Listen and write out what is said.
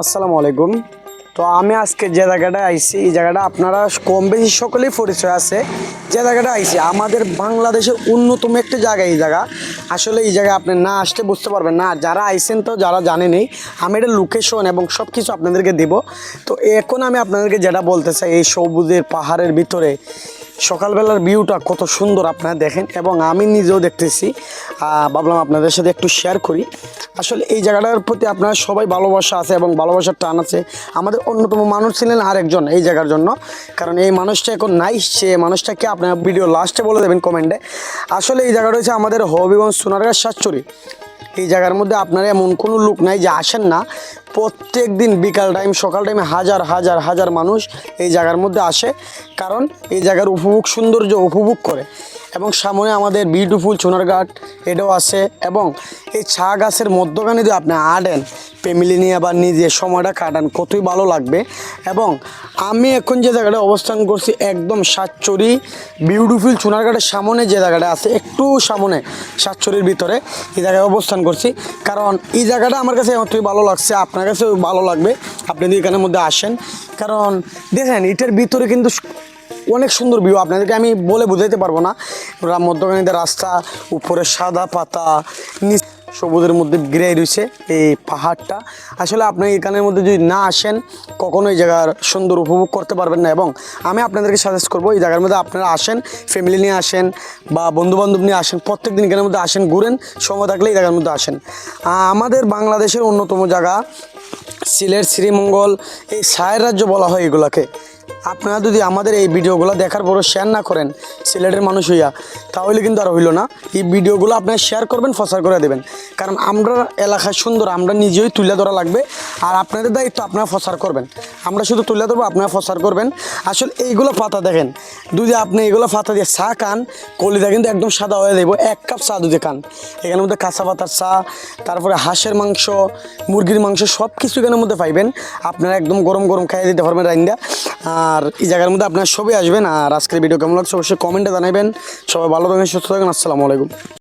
আসসালামু আলাইকুম। তো আমি আজকে যে জায়গাটা আইছি, এই জায়গাটা আপনারা কম বেশি সকলেই পরিচয় আছে। যে জায়গাটা আইছি, আমাদের বাংলাদেশের অন্যতম একটা জায়গা এই জায়গা। আসলে এই জায়গায় আপনি না আসতে বুঝতে পারবেন না। যারা আইছেন তো যারা জানেনই আমি এটা লোকেশন এবং সব কিছু আপনাদেরকে দিব। তো এখন আমি আপনাদেরকে যেটা বলতে চাই, এই সবুজের পাহাড়ের ভিতরে সকালবেলার ভিউটা কত সুন্দর আপনারা দেখেন এবং আমি নিজেও দেখতেছি। ভাবলাম আপনাদের সাথে একটু শেয়ার করি। আসলে এই জায়গাটার প্রতি আপনার সবাই ভালোবাসা আছে এবং ভালোবাসার টান আছে। আমাদের অন্যতম মানুষ ছিলেন আরেকজন এই জায়গার জন্য। কারণ এই মানুষটা এখন নাই, সে মানুষটাকে আপনার ভিডিও লাস্টে বলে দেবেন কমেন্টে আসলে এই জায়গাটা হচ্ছে আমাদের হবিগঞ্জ সোনারগাঁ সাতচুরি। এই জায়গার মধ্যে আপনার এমন কোনো লোক নাই যে আসেন না। প্রত্যেক দিন বিকাল টাইম সকাল টাইমে হাজার হাজার হাজার মানুষ এই জায়গার মধ্যে আসে। কারণ এই জায়গার উপভোগ, সৌন্দর্য উপভোগ করে। এবং সামনে আমাদের বিউটিফুল সোনারঘাট এটাও আছে এবং এই চা গাছের মধ্যখানে যদি আপনি আডেন ফ্যামিলি নিয়ে আবার নিজে সময়টা কাটান, কতই ভালো লাগবে। এবং আমি এখন যে জায়গাটা অবস্থান করছি, একদম সাতচুরি বিউটিফুল সোনারঘাটের সামনে যে জায়গাটা আছে, একটু সামনে সাতচুরির ভিতরে এই জায়গায় অবস্থান করছি। কারণ এই জায়গাটা আমার কাছে এতই ভালো লাগছে, আপনার কাছেও ভালো লাগবে। আপনি যদি এখানের মধ্যে আসেন, কারণ দেখেন, এটার ভিতরে কিন্তু অনেক সুন্দর ভিউ আপনাদেরকে আমি বলে বোঝাইতে পারব না। রা- মধ্যখানে রাস্তা, উপরে সাদা পাতা, নিচ সবুজের মধ্যে ঘিরে রয়েছে এই পাহাড়টা। আসলে আপনি এখানের মধ্যে যদি না আসেন, কখনো এই জায়গার সুন্দর উপভোগ করতে পারবেন না। এবং আমি আপনাদেরকে সাজেস্ট করব, এই জায়গার মধ্যে আপনারা আসেন ফ্যামিলি নিয়ে আসেন বা বন্ধুবান্ধব নিয়ে আসেন প্রত্যেক দিন এখানের মধ্যে আসেন, ঘুরেন, সময় থাকলে এই জায়গার মধ্যে আসেন। আমাদের বাংলাদেশের অন্যতম জায়গা, সিলেট, শ্রীমঙ্গল, এই সায়ের রাজ্য বলা হয় এগুলাকে। আপনারা যদি আমাদের এই ভিডিওগুলো দেখার পরও শেয়ার না করেন, সিলেটের মানুষ হইয়া, তাহলে কিন্তু আর হইল না। এই ভিডিওগুলো আপনারা শেয়ার করবেন ফসার করে দেবেন। কারণ আমরা এলাকায় সুন্দর, আমরা নিজেই তুলে ধরা লাগবে। আর আপনাদের দায়িত্ব আপনারা প্রচার করবেন। আমরা শুধু তুলে ধরবো, আপনারা প্রচার করবেন। আসলে এইগুলো পাতা দেখেন। যদি আপনি এইগুলো পাতা দিয়ে চা খান কলিটা কিন্তু একদম সাদা হয়ে দেবো এক কাপ চা যদি খান। এখানের মধ্যে কাঁচা পাতার চা, তারপরে হাঁসের মাংস, মুরগির মাংস সব কিছু এখানের মধ্যে পাইবেন। আপনারা একদম গরম গরম খাইয়ে দিতে পারবেন রাইন্দা। আর এই জায়গার মধ্যে আপনারা সবই আসবেন। আর আজকের ভিডিও কেমন লাগছে অবশ্যই কমেন্টে জানাবেন সবাই ভালো থাকেন, সুস্থ থাকেন। আসসালামু আলাইকুম।